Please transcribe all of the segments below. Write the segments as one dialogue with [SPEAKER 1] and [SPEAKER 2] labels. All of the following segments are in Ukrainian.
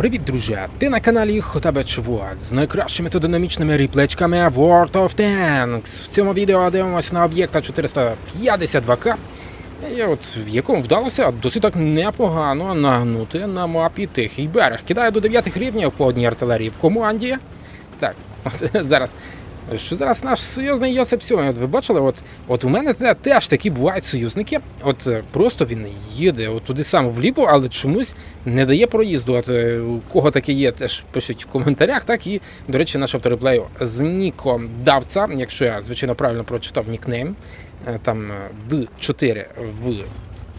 [SPEAKER 1] Привіт, друзі! Ти на каналі Хотабе Чвот з найкращими та динамічними ріплечками World of Tanks. В цьому відео дивимося на об'єкта 452К, і от в якому вдалося досить так непогано нагнути на мапі Тихий берег. Кидаю до 9 рівнів по одній артилерії в команді. Так, от зараз. Що зараз наш союзний Йосип Сьомий, от ви бачили, от, от у мене те- теж такі бувають союзники. От е, просто він їде от туди саме вліво, але чомусь не дає проїзду. От е, у кого таке є, теж пишіть в коментарях. Так і, до речі, наш автореплею з Ніком Давца, якщо я звичайно правильно прочитав нікнейм, е, там е, D4 в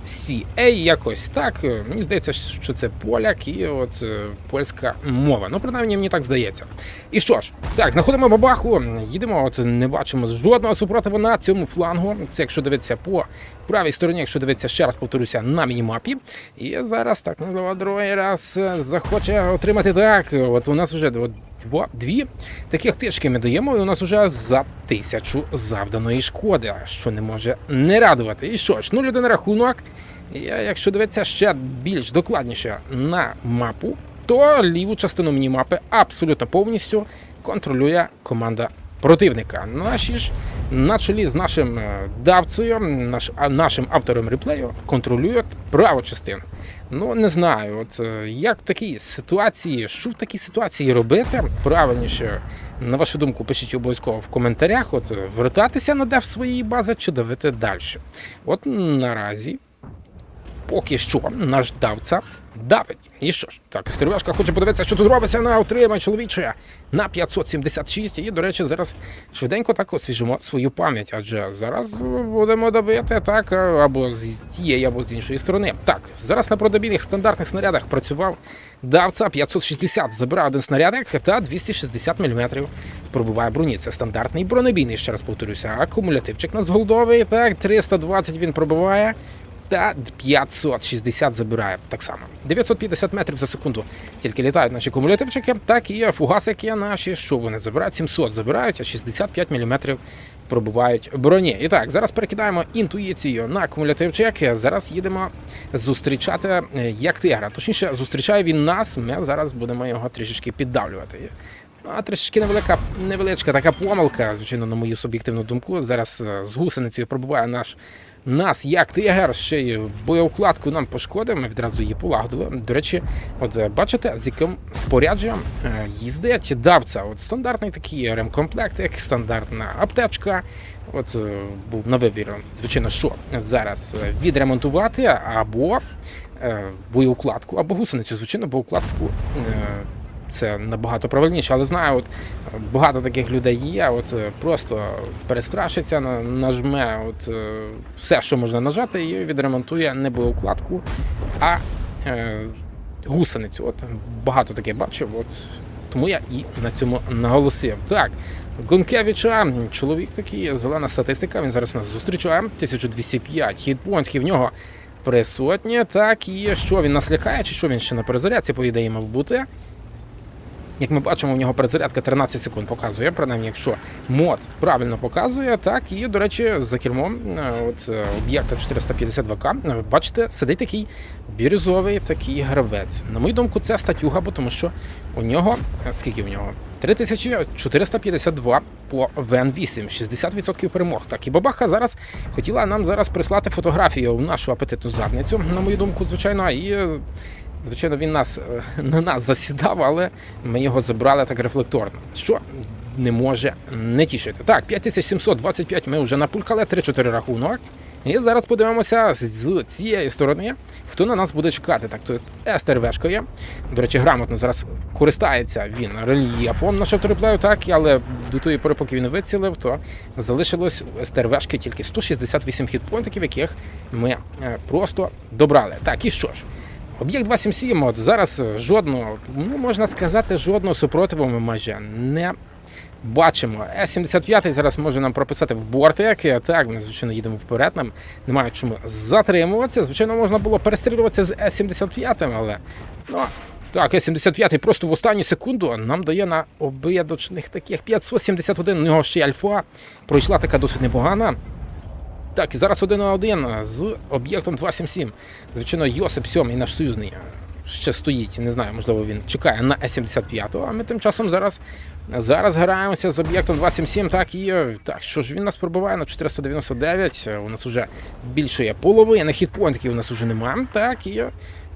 [SPEAKER 1] CA якось так. Мені здається, що це поляк і от е, польська мова. Ну, принаймні, мені так здається. І що ж, так, знаходимо бабаху, їдемо, от не бачимо жодного супротиву на цьому флангу. Це якщо дивитися по правій стороні, якщо дивитися ще раз, повторюся, на мінімапі. І зараз так, можливо, другий раз е, захоче отримати так. От у нас вже от, дво- дві таких тишки ми даємо, і у нас вже за тисячу завданої шкоди, що не може не радувати. І що ж, ну один рахунок. Я, якщо дивитися ще більш докладніше на мапу, то ліву частину мінімапи абсолютно повністю контролює команда противника. Наші ж на чолі з нашим е, давцею, наш, нашим автором реплею контролюють праву частину. Ну не знаю, от е, як в такій ситуації, що в такій ситуації робити? Правильніше, на вашу думку, пишіть обов'язково в коментарях. От вертатися на дев своєї бази чи давити далі. От наразі поки що наш давця давить. І що ж, так, Стервешка хоче подивитися, що тут робиться на отримай чоловіче на 576. І, до речі, зараз швиденько так освіжимо свою пам'ять, адже зараз будемо давити так або з тієї, або з іншої сторони. Так, зараз на продабільних стандартних снарядах працював давця 560, забирає один снарядик та 260 мм пробиває броні. Це стандартний бронебійний, ще раз повторюся. Акумулятивчик нацголдовий, так, 320 він пробиває та 560 забирає так само. 950 метрів за секунду. Тільки літають наші кумулятивчики, так і фугасики наші, що вони забирають, 700 забирають, а 65 мм пробувають броні. І так, зараз перекидаємо інтуїцію на кумулятивчик. Зараз їдемо зустрічати е, як тигра. Точніше, зустрічає він нас. Ми зараз будемо його трішечки піддавлювати. А трішечки невелика, невеличка така помилка, звичайно, на мою суб'єктивну думку. Зараз е, з гусеницею пробуває наш нас, як тигер, ще й боєукладку нам пошкодив, ми відразу її полагодили. До речі, от е, бачите, з яким спорядженням е, їздить давця. От стандартний такий ремкомплект, як стандартна аптечка. От був на вибір, звичайно, що зараз відремонтувати або боєукладку, або гусеницю, звичайно, боєукладку. Це набагато правильніше, але знаю, от багато таких людей є. От е, просто перестрашиться, нажме от е, все, що можна нажати, і відремонтує не боєукладку, а е, гусеницю. От багато таке бачив. От тому я і на цьому наголосив. Так, Гункевича, чоловік такий, зелена статистика. Він зараз нас зустрічає. 1205 хітпонтів в нього присутні. Так, і що він нас лякає, чи що він ще на перезарядці, по ідеї, мав бути. Як ми бачимо, у нього перезарядка 13 секунд показує, принаймні, якщо мод правильно показує, так і, до речі, за кермом е, от, е, об'єкта 452К, е, бачите, сидить такий бірюзовий такий гравець. На мою думку, це статюга, бо тому що у нього, скільки в нього? 3452 по ВН8, 60% перемог. Так, і бабаха зараз хотіла нам зараз прислати фотографію в нашу апетитну задницю, на мою думку, звичайно, і Звичайно, він нас е, на нас засідав, але ми його забрали так рефлекторно. Що не може не тішити. Так, 5725 ми вже напулькали, 3-4 рахунок. І зараз подивимося з цієї сторони, хто на нас буде чекати. Так, тут СТРВшка є. До речі, грамотно зараз користається він рельєфом нашого триплею, так, але до тої пори, поки він вицілив, то залишилось у СТРВшки тільки 168 хітпоінтиків, яких ми е, просто добрали. Так, і що ж? Об'єкт 277, от зараз жодного, ну можна сказати, жодного супротиву ми майже не бачимо. С-75 зараз може нам прописати в бортик. Так, ми, звичайно, їдемо вперед, нам немає чому затримуватися. Звичайно, можна було перестрілюватися з С-75, але ну, так, С-75 просто в останню секунду нам дає на обидочних таких 571. У нього ще й альфа. Пройшла така досить непогана. Так, і зараз один на один з об'єктом 277. Звичайно, Йосип Сьомий, наш союзний. ще стоїть. Не знаю, можливо, він чекає на С-75, а ми тим часом зараз, зараз граємося з об'єктом 277. Так, і так, що ж він нас пробиває на 499. е, У нас вже більше є половини хітпоінтів у нас вже немає. Так, і.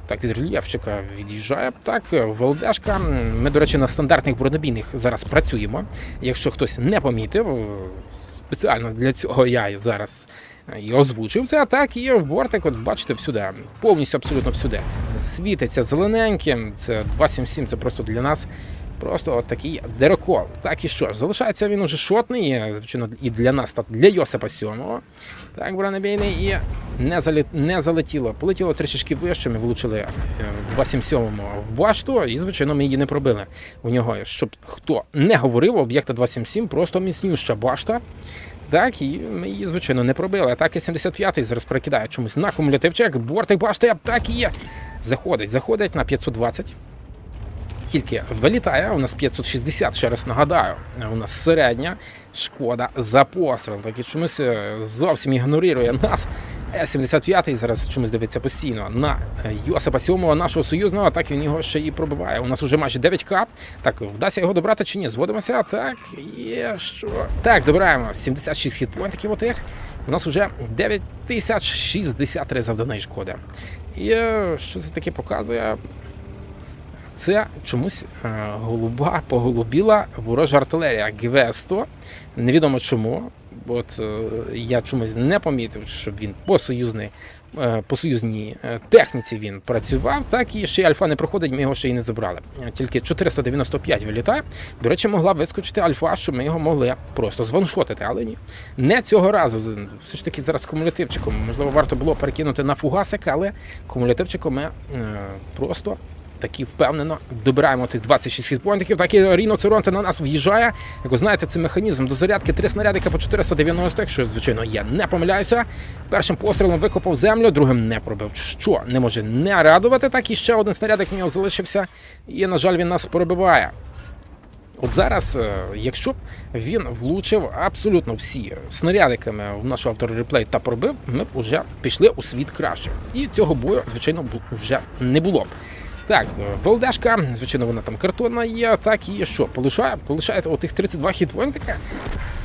[SPEAKER 1] Так, від рельєфчика від'їжджає. Так, ВЛДшка. Ми, до речі, на стандартних бронебійних зараз працюємо. Якщо хтось не помітив, спеціально для цього я зараз е, і озвучив це. а Так, і в бортик, от бачите, всюди, повністю абсолютно всюди. Світиться зелененьким. Це 277, це просто для нас. Просто от такий дерокол. Так і що ж, залишається він уже шотний, звичайно, і для нас, та для Йосипа Сьомого. Так, бронебійний, і не, залі... не залетіло. Полетіло трішечки вище, ми влучили е, в 277 в башту, і, звичайно, ми її не пробили. У нього, щоб хто не говорив, об'єкта 277 просто міцнюща башта. Так, і ми її, звичайно, не пробили. Атаки 75-й зараз перекидає чомусь на кумулятивчик, бортик башти, і є. Заходить, заходить на 520. Тільки вилітає, у нас 560, ще раз нагадаю. У нас середня шкода за постріл. Так і чомусь е, зовсім ігнорує нас. С-75 зараз чомусь дивиться постійно на е, Йосипа Сьомого, нашого союзного, так він його ще і пробиває. У нас уже майже 9К. Так, вдасться його добрати чи ні? Зводимося. Так, є що. Так, добираємо 76 хітпоінтів отих. У нас вже 9063 завданої шкоди. І е, що це таке показує? Це чомусь е, голуба поголубіла ворожа артилерія ГВ-100. Невідомо чому. От е, я чомусь не помітив, щоб він по союзній, е, по союзній техніці він працював, так і ще й альфа не проходить, ми його ще й не забрали. Тільки 495 вилітає. До речі, могла вискочити альфа, щоб ми його могли просто званшотити, але ні. Не цього разу. Все ж таки зараз кумулятивчиком. Можливо, варто було перекинути на фугасик, але кумулятивчиком ми просто такі впевнено добираємо тих 26 хітпоінтів. Так і Ріно Церонте на нас в'їжджає. Як ви знаєте, це механізм до зарядки три снарядика по 490, якщо, звичайно, я не помиляюся. Першим пострілом викопав землю, другим не пробив. Що не може не радувати, так і ще один снарядик в нього залишився. І, на жаль, він нас пробиває. От зараз, е, якщо б він влучив абсолютно всі снарядиками в нашу автореплей та пробив, ми б вже пішли у світ краще. І цього бою, звичайно, вже не було б. Так, е, ВЛДшка, звичайно, вона там картонна є, так і що, полишає, полишає отих 32 хітпоінтика.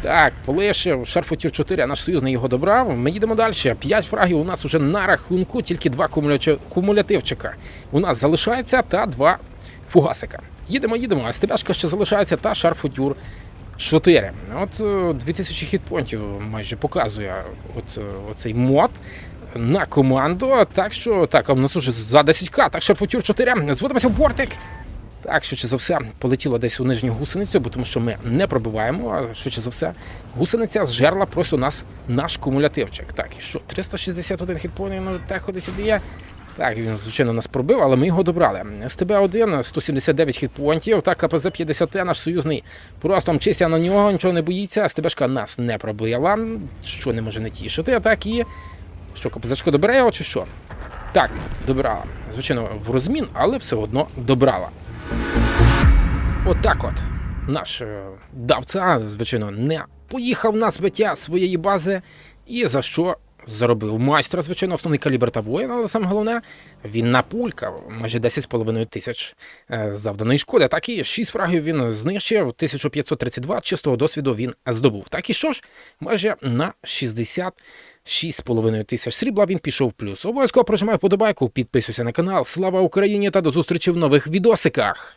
[SPEAKER 1] Так, полишив шарфутір 4, а наш союзний його добрав. Ми їдемо далі. 5 фрагів у нас уже на рахунку, тільки два кумуляча- кумулятивчика. У нас залишається та два фугасика. Їдемо, їдемо, а стебяшка ще залишається та шарфутюр 4. От е, 2000 хітпонтів майже показує от, е, оцей мод на команду. Так що так, в нас уже за 10к. Так, шарфутюр 4. Зводимося в бортик. Так, швидше за все, полетіло десь у нижню гусеницю, бо тому що ми не пробиваємо, а швидше за все, гусениця зжерла просто нас наш кумулятивчик. Так, і що, 361 хітпоінт, ну так ходи сюди є. Так, він, звичайно, нас пробив, але ми його добрали. СТБ-1, 179 хітпоінтів, так, КПЗ-50, наш союзний. Просто мчися на нього, нічого не боїться. СТБшка нас не пробила, що не може не тішити. Так і. Що, КПЗшка добере його чи що? Так, добирала. Звичайно, в розмін, але все одно добрала. Отак от. Наш е, давця, звичайно, не поїхав на збиття своєї бази, і за що заробив майстра, звичайно, основний калібр та воїн, але саме головне, він напулькав майже 10,5 тисяч е, завданої шкоди. Так і 6 фрагів він знищив, 1532 чистого досвіду він здобув. Так і що ж, майже на 66,5 тисяч срібла він пішов плюс. Обов'язково прожимай вподобайку, підписуйся на канал. Слава Україні та до зустрічі в нових відосиках!